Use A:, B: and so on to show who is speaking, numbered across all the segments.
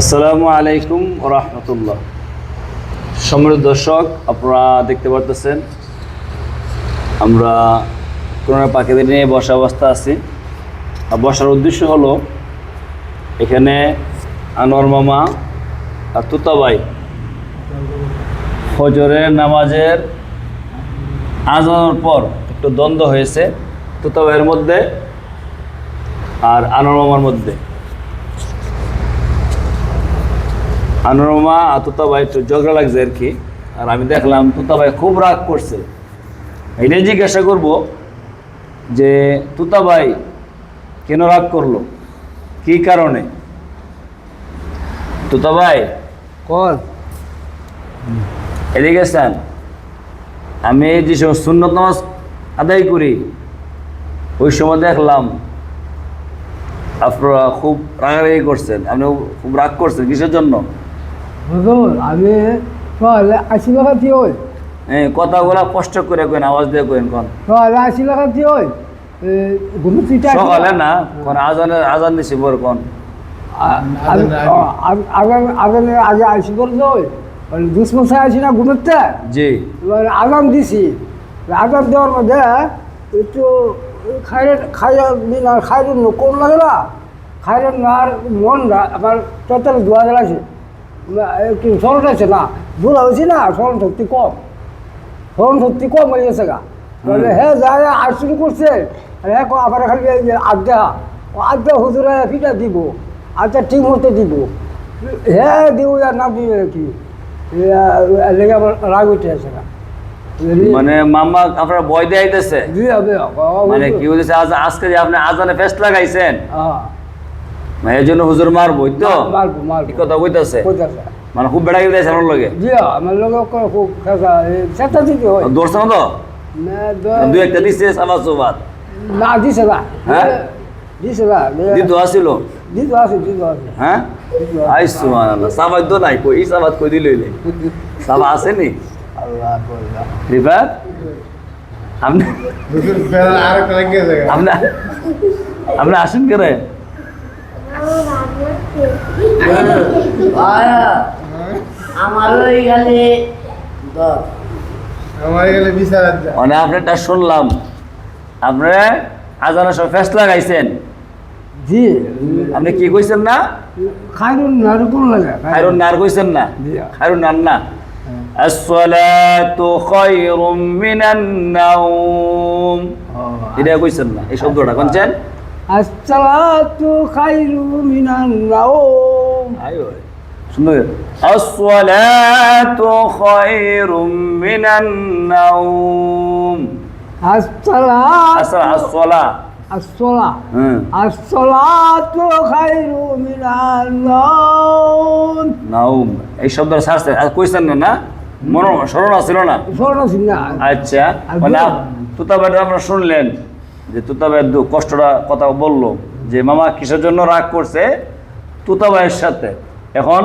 A: আসসালামু আলাইকুম রহমতুল্লাহ সম্মানিত দর্শক, আপনারা দেখতে পারতেছেন, আমরা করোনা পাখিদের নিয়ে বসা অবস্থা আছি। আর বসার উদ্দেশ্য হলো, এখানে আনোয়ার মামা আর তুতাবাই ফজরের নামাজের আজানোর পর একটু দ্বন্দ্ব হয়েছে তুতাবাইয়ের মধ্যে আর আনোয়ার মামার মধ্যে। আনোরমা আর তুতাবাই একটু ঝগড়া লাগছে আর কি। আর আমি দেখলাম তুতাবাই খুব রাগ করছে। এটাই জিজ্ঞাসা করব যে তুতাবাই কেন রাগ করল? কি কারণে? তুতাবাই
B: কল
A: এদিকে স্যান আমি যে সময় সুন্নত নামাজ আদায় করি ওই সময় দেখলাম আপনারা খুব রাগারাগি করছেন। আপনি খুব রাগ করছেন কিসের জন্য?
B: হুজুর আমি সকালে আশি টাকা দিয়ে ওই
A: কথাগুলা কষ্ট করে কেন আওয়াজ দিয়ে কেন কোন?
B: সকালে আশি টাকা দিয়ে ওই ঘুমতিটা
A: সকালে না কোন আজান দিছি বর কোন?
B: আগে আইসি ওই আছি না
A: জি।
B: আগাম দিছি। আগাম দেওয়ার মধ্যে একটু খাইরে খাইয়া দিন আর খাইরে কম লাগে না। খাইরে আর মন আমার তোর দোয়া গেল আছে একটু স্মরণ আছে না। বুড়া হয়েছে না স্মরণ শক্তি কম। স্মরণ শক্তি কম হয়ে গেছে গা। হ্যাঁ যা আর শুরু করছে হ্যাঁ আবার খালি আড্ডা আড্ডা হুজুরে ফিটা দিব? আড্ডা ঠিক মতো দিব। হ্যাঁ দিব আর না দিবে কি? লেগে আমার রাগ উঠে আছে না
A: মানে মামা আপনার বয় দিয়ে মানে কি বলতেছে আজ আজকে যে আপনি আজানে ফেস্ট লাগাইছেন।
B: হ্যাঁ
A: মানে এই জন্য হুজুর মারবই তো?
B: মারবো মারবো
A: কি কথা কইতাছে?
B: কোথায়
A: মানে খুব বেড়া গেছে আমার লগে।
B: জি আমার লোক খুব খেসা সেটা দিতে হয়।
A: দৌড়ছে না তো?
B: না, দ-
A: দুই একটা দিচ্ছে সাবাস সুবাদ
B: না দিছে না।
A: হ্যাঁ?
B: দিছে না
A: দিত আসিল
B: দিতে আছে দিতে আছে
A: হ্যাঁ? আই সুবহানাল্লাহ সাবাদ তো নাই কই সাবাদ কই দিলইলে সাবা আসেনি
B: আল্লাহ বললাম।
A: রিফাত? আপনি আপনি আপনি আসেন কে রে
C: আমার ওই গেলে
D: আমার গেলে বিচার
A: মানে আপনারটা শুনলাম। আপনারা আজানের সময় ফেস্ট লাগাইছেন।
B: জি।
A: আপনি কি কইছেন না?
B: খাইরুন না কোন লাগে
A: খায়রুন নার কইছেন না। খায়রুন নার না আসসালাতু খায়রুম মিনান নাওম। এটা কইছেন না এই শব্দটা কোনছেন?
B: আসসালাতু খাইরু মিনান নাওম।
A: আয়ো সুন্দর। আসসালাতু খায়রুম মিনান নাওম। আসসালা আসসালা।
B: আসসালা। আসসালাতু খাইরু মিনান নাওম।
A: নাওম। এই শব্দটা ছাড়ছে। আর কইছেন না না? মনে স্মরণ আছিল না?
B: স্মরণ আছে না।
A: আচ্ছা।
B: আর বলো।
A: তুতাবের আমরা শুনলেন। যে তুতাবের দু কষ্টটা কথা বলল, যে মামা কিসের জন্য রাগ করছে? তুতাবাইয়ের সাথে। এখন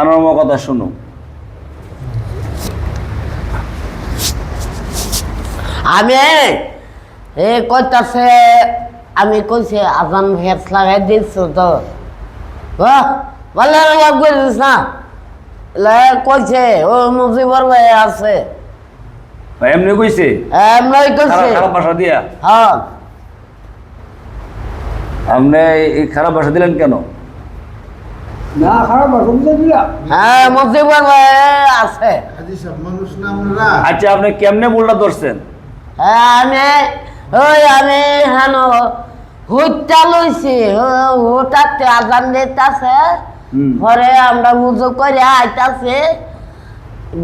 A: আনন্দ কথা শুনো
C: আমি কইতাছে, আমি কইছে, আজান ভেস লাগাই দিচ্ছ তো। ভালো করিস না? কইছে, ও মুজিবর ভাই আছে।
A: এমনি কইছে?
C: এমনি কইছে।
A: খারাপ ভাষা দিয়া?
C: হ্যাঁ।
A: আপনি এই খারাপ ভাষা দিলেন কেন?
B: না খারাপ দিলাম
C: হ্যাঁ মুজিবর ভাই আছে।
D: আজি সব মানুষ না আমরা।
A: আচ্ছা আপনি কেমনে বলটা ধরছেন?
C: হ্যাঁ আমি ওই আমি হেন হুটটা লইছি হুটাতে আজান দিতাছে। পরে আমরা উজু করে আইতাছে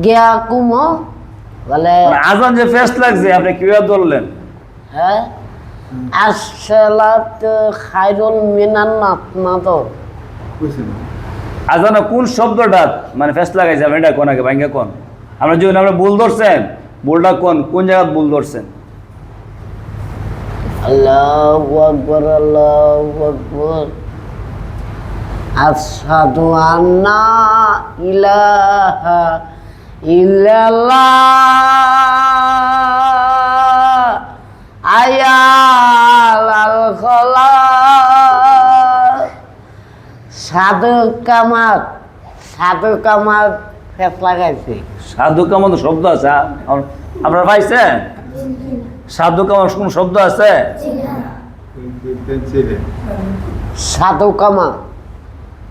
C: গিয়া কুমো। বলে
A: মানে আজান যে ফেস্ট লাগছে আপনি কীভাবে ধরলেন?
C: হ্যাঁ? আসসালাত খাইরুল মিনান না। তো
A: আজানে কোন শব্দটা মানে ফেস্ট লাগাইছে আপনি এটা কোন আগে ভাঙ্গে কোন? আমরা যদি আপনি ভুল ধরছেন ভুলটা কোন? কোন জায়গায় ভুল ধরছেন?
C: আল্লাহু আকবার আল্লাহু আকবার। আশহাদু আন্না ইলাহা ইল্লাল্লাহ আয়াল আল খলা সাধু কামাত সাধু কামাত ফেস লাগাইছে
A: সাধু কামন শব্দ আছে আপনারা পাইছেন সাধু কামন কোন শব্দ আছে
C: সাধু কামাত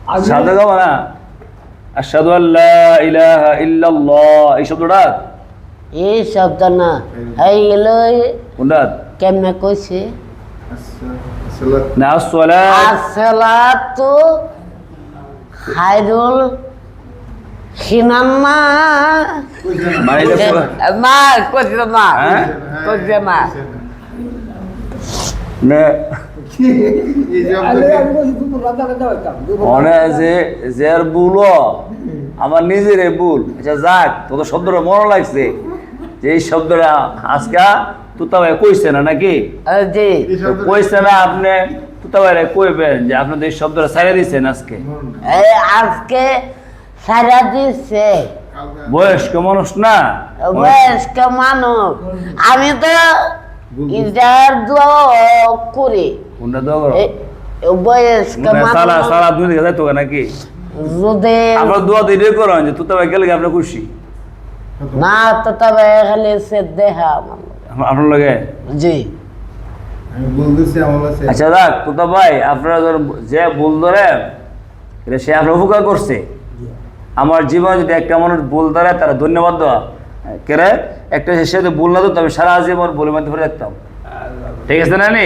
B: আগে
A: সাধু কামন না আশহাদু আল্লা ইলাহা ইল্লাল্লাহ। এই শব্দটা?
C: এই শব্দ না হয়ে গেল।
A: কোনটা
C: কেমনে কইছে?
A: না আসসালাত।
C: আসসালাতু খায়রুল হিনান্না
A: মানে পুরো-
C: না কইছে না
A: হ্যাঁ?
C: কইছে না
A: না।
D: যে
A: যে আমার নিজের ভুল আচ্ছা যাক তোর শব্দটা মনে লাগছে? যে এই শব্দটা আজকে তুতা ভাই কইছে না নাকি? কইছে না আপনি তুতা ভাই কইবেন যে আপনাদের এই শব্দটা দিচ্ছেন আজকে।
C: আজকে সারা দিচ্ছে
A: বয়স্ক মানুষ না?
C: বয়স্ক মানুষ। আমি তো ইজার করি।
A: কোনটা করো? দুই দিকে যাইতো নাকি
C: যদি
A: আমরা দোয়া দিয়ে করেন যে তুতা ভাই গেলে কি আপনি খুশি
C: না তো তবে খালি সে দেখা
A: আপনার লগে
C: জি
A: আচ্ছা দেখ তুতা ভাই আপনারা যে ভুল ধরে এটা সে আপনার উপকার করছে আমার জীবনে যদি একটা মানুষ ভুল ধরে তারা ধন্যবাদ দেওয়া কেরে একটা সে ভুল না ধরতো আমি সারা জীবন ভুলের মধ্যে পড়ে থাকতাম ঠিক আছে না নি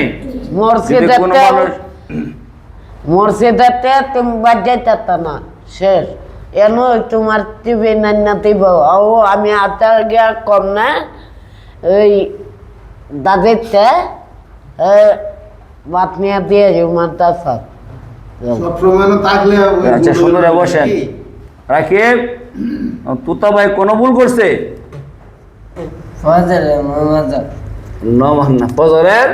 C: বাজাইতে না। শেষ। এন তোমার টিভি নান্না দিব। ও আমি আচার গিয়া কম না। ওই দাদিতে বাতমিয়া দিয়ে
D: সময় না
A: আচ্ছা
D: ভুল
A: বসেন। রাকিব তুতা ভাই কোনো ভুল করছে? ফজরের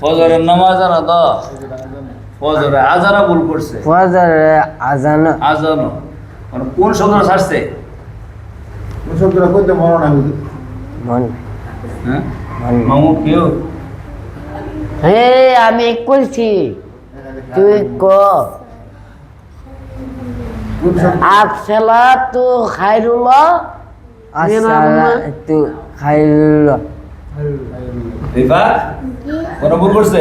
A: ফজরের নামাজ না তো ফজরে আজানা ভুল করছে।
C: ফজরে আজানো
A: আজানো মানে কোন শব্দটা ছাড়ছে?
D: ওই শব্দটা কইতে মনে না বুঝি
C: মন
A: হ্যাঁ? মামু কেউ
C: হে আমি কইছি তুই ক।
A: রিফা কোন ভুল করছে?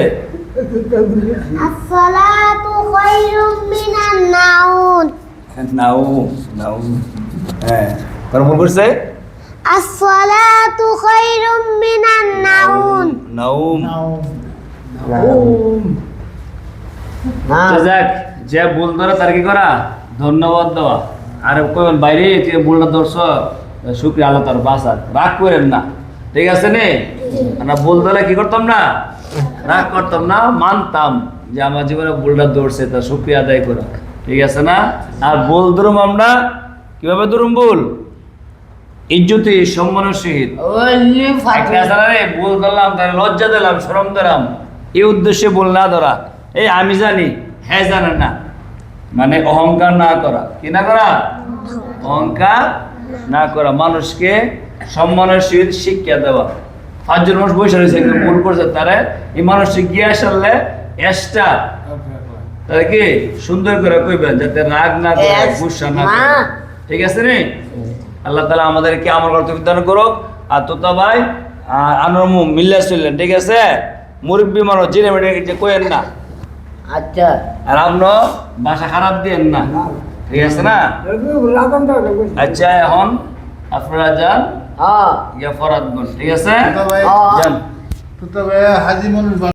E: আসসালাতু খায়রুম মিনান নাউম
A: নাউম নাউম হ্যাঁ কোন ভুল করছে? আসসালাতু
C: খায়রুম
A: মিনান জাজাক যে ভুল ধরে তার কি করা? ধন্যবাদ দেওয়া। আর কইবেন বাইরে তুই ভুলটা ধরছ শুক্রিয়া আল্লাহ তার বাসা রাগ করেন না। ঠিক আছে নে? আমরা ভুল ধরে কি করতাম না? রাগ করতাম না মানতাম যে আমার জীবনে ভুলটা দৌড়ছে তা শুক্রিয়া আদায় করা। ঠিক আছে না? আর ভুল ধরুম আমরা কীভাবে ধরুম ভুল? ইজ্জতি সম্মানের সহিত। ভুল করলাম তার লজ্জা দিলাম শরম দিলাম এই উদ্দেশ্যে ভুল না ধরা। এই আমি জানি হ্যাঁ জানে না। মানে অহংকার না করা। কি না করা? অহংকার না করা। মানুষকে সম্মানের সহিত শিক্ষা দেওয়া। পাঁচজন মানুষ বসে রয়েছে ভুল করছে। তারা এই মানুষটি গিয়ে আসলে এসটা তাহলে কি সুন্দর করে কইবেন যাতে রাগ না করে গুসা না করে। ঠিক আছে রে আল্লাহ তালা আমাদেরকে আমল করতে বিধান করুক। আর তোতা ভাই আনোর মিল্লা চললেন ঠিক আছে? মুরব্বী মানুষ জেনে মেটে কোয়েন না।
C: আচ্ছা।
A: আর খারাপ দিয়েন না। ঠিক আছে না? আচ্ছা এখন আপনারা যান।
C: হ্যাঁ।
A: ইয়া ফরাদ গুন ঠিক আছে?
C: হ্যাঁ।
A: যান।
D: তুতা হাজি মানুষ